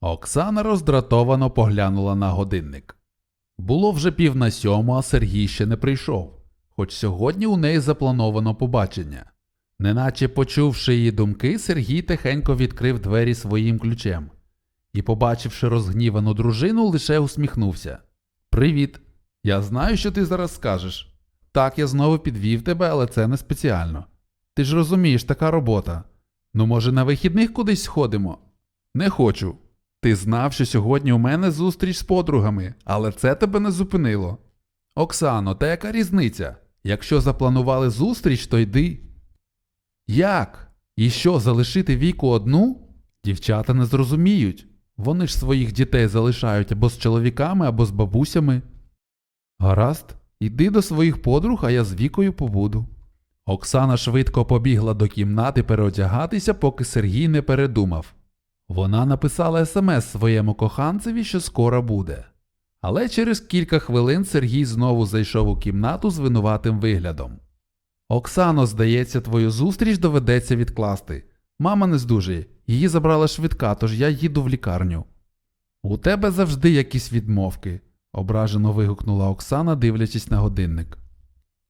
Оксана роздратовано поглянула на годинник. Було вже пів на сьому, а Сергій ще не прийшов, хоч сьогодні у неї заплановано побачення. Неначе почувши її думки, Сергій тихенько відкрив двері своїм ключем і, побачивши розгнівану дружину, лише усміхнувся. Привіт. Я знаю, що ти зараз скажеш. Так, я знову підвів тебе, але це не спеціально. Ти ж розумієш, така робота. Ну, може, на вихідних кудись сходимо? Не хочу. Ти знав, що сьогодні у мене зустріч з подругами, але це тебе не зупинило. Оксано, та яка різниця? Якщо запланували зустріч, то йди. Як? І що, залишити віку одну? Дівчата не зрозуміють. Вони ж своїх дітей залишають або з чоловіками, або з бабусями. Гаразд, іди до своїх подруг, а я з вікою побуду. Оксана швидко побігла до кімнати переодягатися, поки Сергій не передумав. Вона написала смс своєму коханцеві, що скоро буде. Але через кілька хвилин Сергій знову зайшов у кімнату з винуватим виглядом. Оксано, здається, твою зустріч доведеться відкласти. Мама не здужує, її забрала швидка, тож я їду в лікарню. У тебе завжди якісь відмовки, ображено вигукнула Оксана, дивлячись на годинник.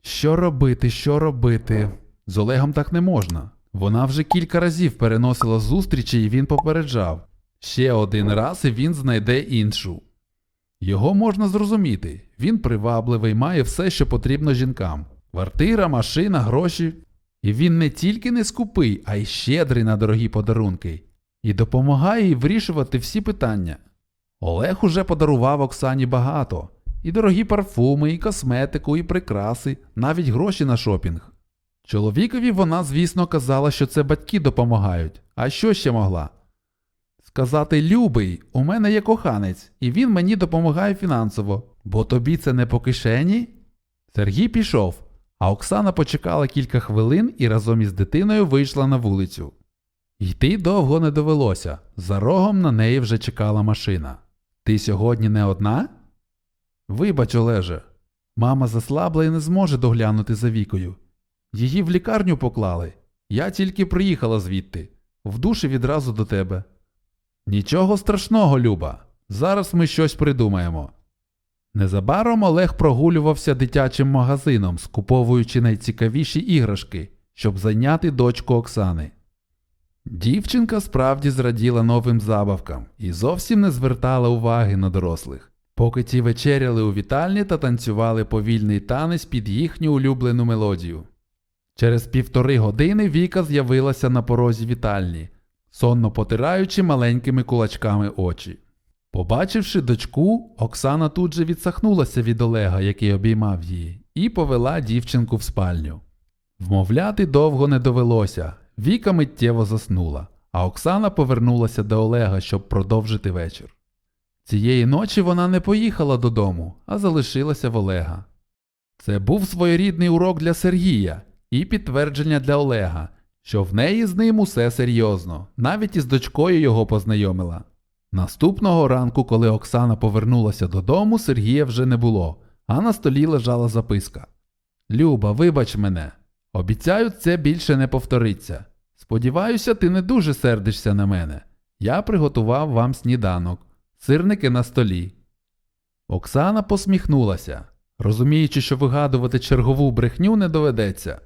Що робити, що робити? З Олегом так не можна. Вона вже кілька разів переносила зустрічі, і він попереджав. Ще один раз і він знайде іншу. Його можна зрозуміти. Він привабливий, має все, що потрібно жінкам: квартира, машина, гроші. І він не тільки не скупий, а й щедрий на дорогі подарунки, і допомагає їй вирішувати всі питання. Олег уже подарував Оксані багато і дорогі парфуми, і косметику, і прикраси, навіть гроші на шопінг. Чоловікові вона, звісно, казала, що це батьки допомагають, а що ще могла? Сказати любий, у мене є коханець, і він мені допомагає фінансово, бо тобі це не по кишені? Сергій пішов, а Оксана почекала кілька хвилин і разом із дитиною вийшла на вулицю. Йти довго не довелося, за рогом на неї вже чекала машина. Ти сьогодні не одна? Вибач, Олеже, мама заслабла і не зможе доглянути за вікою. Її в лікарню поклали. Я тільки приїхала звідти, в душі відразу до тебе. Нічого страшного, Люба. Зараз ми щось придумаємо. Незабаром Олег прогулювався дитячим магазином, скуповуючи найцікавіші іграшки, щоб зайняти дочку Оксани. Дівчинка справді зраділа новим забавкам і зовсім не звертала уваги на дорослих, поки ті вечеряли у вітальні та танцювали повільний танець під їхню улюблену мелодію. Через півтори години Віка з'явилася на порозі вітальні, сонно потираючи маленькими кулачками очі. Побачивши дочку, Оксана тут же відсахнулася від Олега, який обіймав її, і повела дівчинку в спальню. Вмовляти довго не довелося, Віка миттєво заснула, а Оксана повернулася до Олега, щоб продовжити вечір. Цієї ночі вона не поїхала додому, а залишилася в Олега. Це був своєрідний урок для Сергія і підтвердження для Олега, що в неї з ним усе серйозно, навіть із дочкою його познайомила. Наступного ранку, коли Оксана повернулася додому, Сергія вже не було, а на столі лежала записка. Люба, вибач мене. Обіцяю, це більше не повториться. Сподіваюся, ти не дуже сердишся на мене. Я приготував вам сніданок, сирники на столі. Оксана посміхнулася, розуміючи, що вигадувати чергову брехню не доведеться.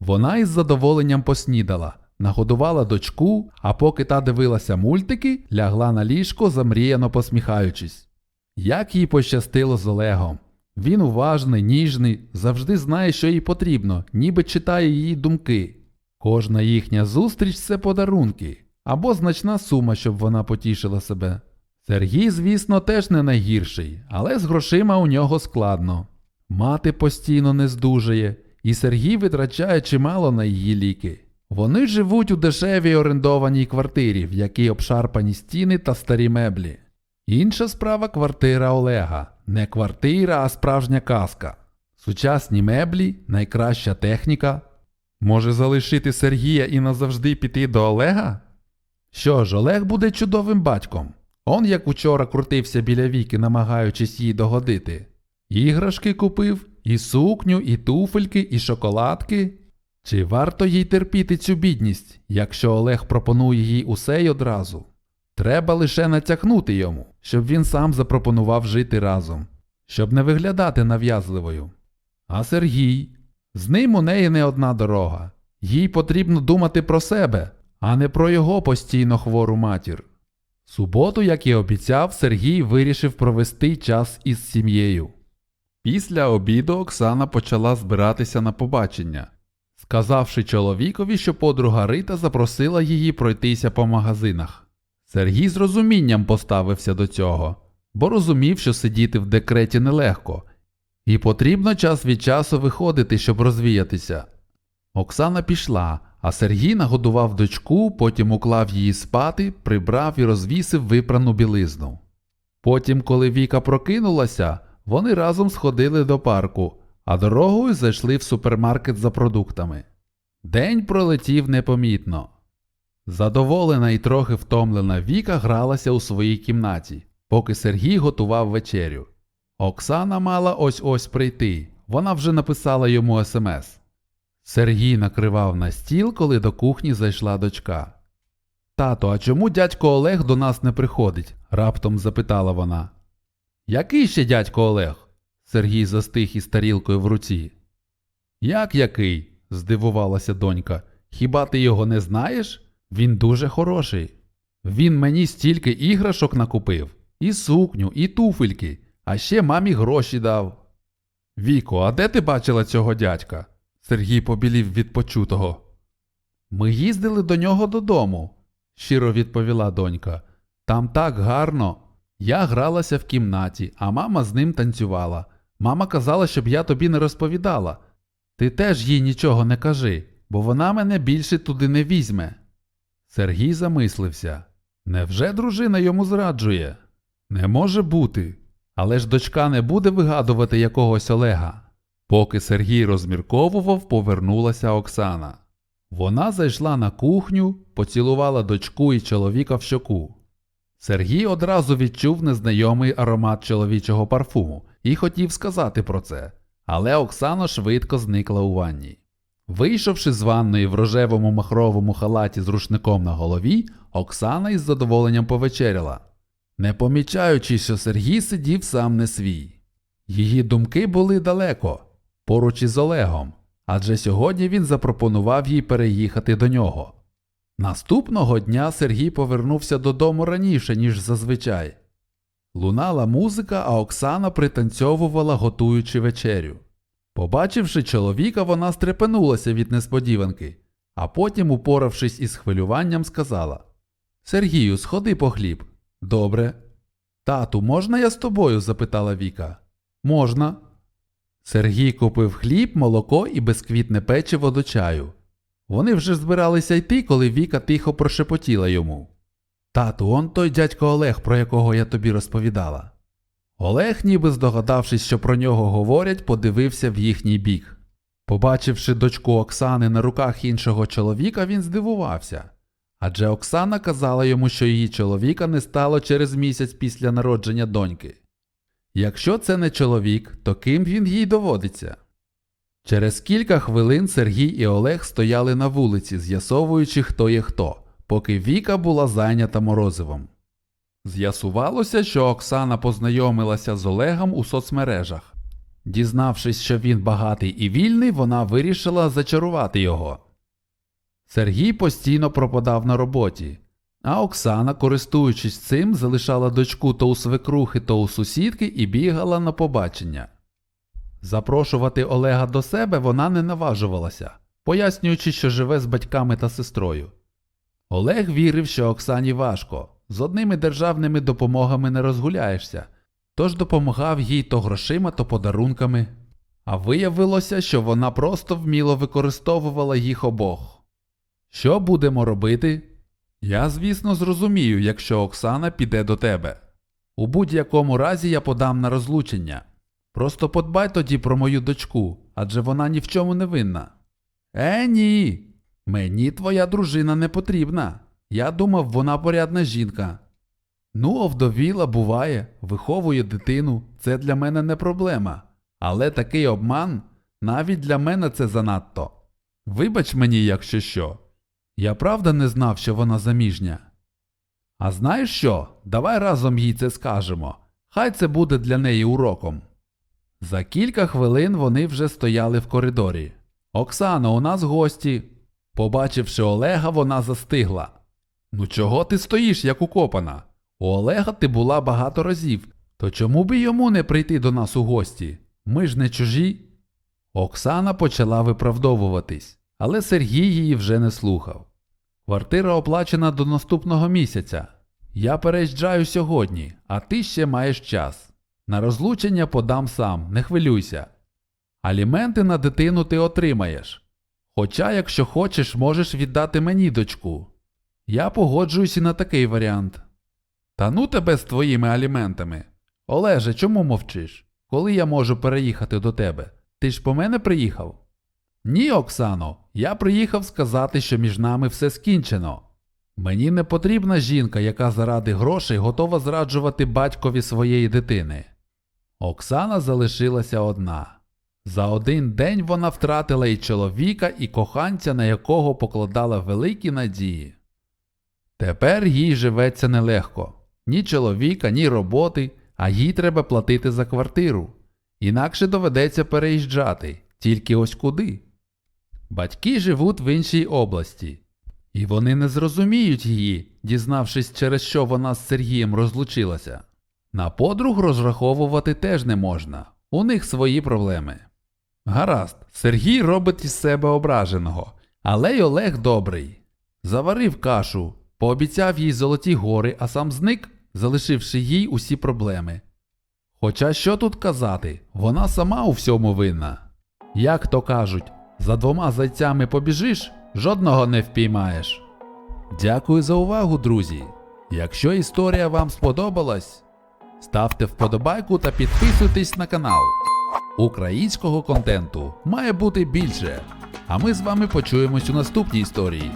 Вона із задоволенням поснідала, нагодувала дочку, а поки та дивилася мультики, лягла на ліжко, замріяно посміхаючись. Як їй пощастило з Олегом. Він уважний, ніжний, завжди знає, що їй потрібно, ніби читає її думки. Кожна їхня зустріч це подарунки або значна сума, щоб вона потішила себе. Сергій, звісно, теж не найгірший, але з грошима у нього складно. Мати постійно не здужає, і Сергій витрачає чимало на її ліки. Вони живуть у дешевій орендованій квартирі, в якій обшарпані стіни та старі меблі. Інша справа квартира Олега. Не квартира, а справжня казка. Сучасні меблі, найкраща техніка. Може залишити Сергія і назавжди піти до Олега? Що ж, Олег буде чудовим батьком. Он як учора крутився біля віки, намагаючись їй догодити. Іграшки купив, і сукню, і туфельки, і шоколадки. Чи варто їй терпіти цю бідність, якщо Олег пропонує їй усе й одразу? Треба лише натякнути йому, щоб він сам запропонував жити разом, щоб не виглядати нав'язливою. А Сергій, з ним у неї не одна дорога. Їй потрібно думати про себе, а не про його постійно хвору матір. Суботу, як і обіцяв, Сергій вирішив провести час із сім'єю. Після обіду Оксана почала збиратися на побачення, сказавши чоловікові, що подруга Рита запросила її пройтися по магазинах. Сергій з розумінням поставився до цього, бо розумів, що сидіти в декреті нелегко, і потрібно час від часу виходити, щоб розвіятися. Оксана пішла, а Сергій нагодував дочку, потім уклав її спати, прибрав і розвісив випрану білизну. Потім, коли Віка прокинулася, вони разом сходили до парку, а дорогою зайшли в супермаркет за продуктами. День пролетів непомітно. Задоволена і трохи втомлена Віка гралася у своїй кімнаті, поки Сергій готував вечерю. Оксана мала ось ось прийти, вона вже написала йому смс. Сергій накривав на стіл, коли до кухні зайшла дочка. Тато, а чому дядько Олег до нас не приходить? раптом запитала вона. Який ще дядько Олег? Сергій застиг із тарілкою в руці. Як який? здивувалася донька. Хіба ти його не знаєш? Він дуже хороший. Він мені стільки іграшок накупив, і сукню, і туфельки, а ще мамі гроші дав. Віко, а де ти бачила цього дядька? Сергій побілів від почутого. Ми їздили до нього додому, щиро відповіла донька. Там так гарно. Я гралася в кімнаті, а мама з ним танцювала. Мама казала, щоб я тобі не розповідала. Ти теж їй нічого не кажи, бо вона мене більше туди не візьме. Сергій замислився. Невже дружина йому зраджує? Не може бути. Але ж дочка не буде вигадувати якогось Олега. Поки Сергій розмірковував, повернулася Оксана. Вона зайшла на кухню, поцілувала дочку і чоловіка в щоку. Сергій одразу відчув незнайомий аромат чоловічого парфуму і хотів сказати про це, але Оксана швидко зникла у ванні. Вийшовши з ванної в рожевому махровому халаті з рушником на голові, Оксана із задоволенням повечеряла, не помічаючи, що Сергій сидів сам не свій. Її думки були далеко, поруч із Олегом, адже сьогодні він запропонував їй переїхати до нього. Наступного дня Сергій повернувся додому раніше, ніж зазвичай. Лунала музика, а Оксана пританцьовувала, готуючи вечерю. Побачивши чоловіка, вона стрепенулася від несподіванки, а потім, упоравшись із хвилюванням, сказала Сергію, сходи по хліб. Добре. Тату, можна я з тобою? запитала Віка. Можна. Сергій купив хліб, молоко і безквітне печиво до чаю. Вони вже збиралися йти, коли Віка тихо прошепотіла йому. Тату, он той дядько Олег, про якого я тобі розповідала. Олег, ніби здогадавшись, що про нього говорять, подивився в їхній бік. Побачивши дочку Оксани на руках іншого чоловіка, він здивувався. Адже Оксана казала йому, що її чоловіка не стало через місяць після народження доньки. Якщо це не чоловік, то ким він їй доводиться? Через кілька хвилин Сергій і Олег стояли на вулиці, з'ясовуючи, хто є хто, поки Віка була зайнята морозивом. З'ясувалося, що Оксана познайомилася з Олегом у соцмережах. Дізнавшись, що він багатий і вільний, вона вирішила зачарувати його. Сергій постійно пропадав на роботі, а Оксана, користуючись цим, залишала дочку то у свекрухи, то у сусідки і бігала на побачення. Запрошувати Олега до себе вона не наважувалася, пояснюючи, що живе з батьками та сестрою. Олег вірив, що Оксані важко, з одними державними допомогами не розгуляєшся, тож допомагав їй то грошима, то подарунками. А виявилося, що вона просто вміло використовувала їх обох. Що будемо робити? Я, звісно, зрозумію, якщо Оксана піде до тебе. У будь-якому разі я подам на розлучення. Просто подбай тоді про мою дочку, адже вона ні в чому не винна. Е, ні. Мені твоя дружина не потрібна. Я думав, вона порядна жінка. Ну, овдовіла, буває, виховує дитину, це для мене не проблема. Але такий обман навіть для мене це занадто. Вибач мені, якщо що. Я правда не знав, що вона заміжня. А знаєш що? Давай разом їй це скажемо. Хай це буде для неї уроком. За кілька хвилин вони вже стояли в коридорі. Оксано, у нас гості. Побачивши Олега, вона застигла. Ну чого ти стоїш, як укопана? У Олега ти була багато разів, то чому би йому не прийти до нас у гості? Ми ж не чужі. Оксана почала виправдовуватись, але Сергій її вже не слухав. Квартира оплачена до наступного місяця. Я переїжджаю сьогодні, а ти ще маєш час. На розлучення подам сам, не хвилюйся. Аліменти на дитину ти отримаєш. Хоча, якщо хочеш, можеш віддати мені дочку. Я погоджуюсь і на такий варіант. Та ну тебе з твоїми аліментами. Олеже, чому мовчиш? Коли я можу переїхати до тебе? Ти ж по мене приїхав? Ні, Оксано, я приїхав сказати, що між нами все скінчено. Мені не потрібна жінка, яка заради грошей готова зраджувати батькові своєї дитини. Оксана залишилася одна. За один день вона втратила і чоловіка, і коханця, на якого покладала великі надії. Тепер їй живеться нелегко ні чоловіка, ні роботи, а їй треба платити за квартиру. Інакше доведеться переїжджати, тільки ось куди. Батьки живуть в іншій області, і вони не зрозуміють її, дізнавшись, через що вона з Сергієм розлучилася. На подруг розраховувати теж не можна, у них свої проблеми. Гаразд, Сергій робить із себе ображеного, але й Олег добрий. Заварив кашу, пообіцяв їй золоті гори, а сам зник, залишивши їй усі проблеми. Хоча що тут казати, вона сама у всьому винна. Як то кажуть, за двома зайцями побіжиш, жодного не впіймаєш. Дякую за увагу, друзі. Якщо історія вам сподобалась, ставте вподобайку та підписуйтесь на канал. Українського контенту має бути більше. А ми з вами почуємось у наступній історії.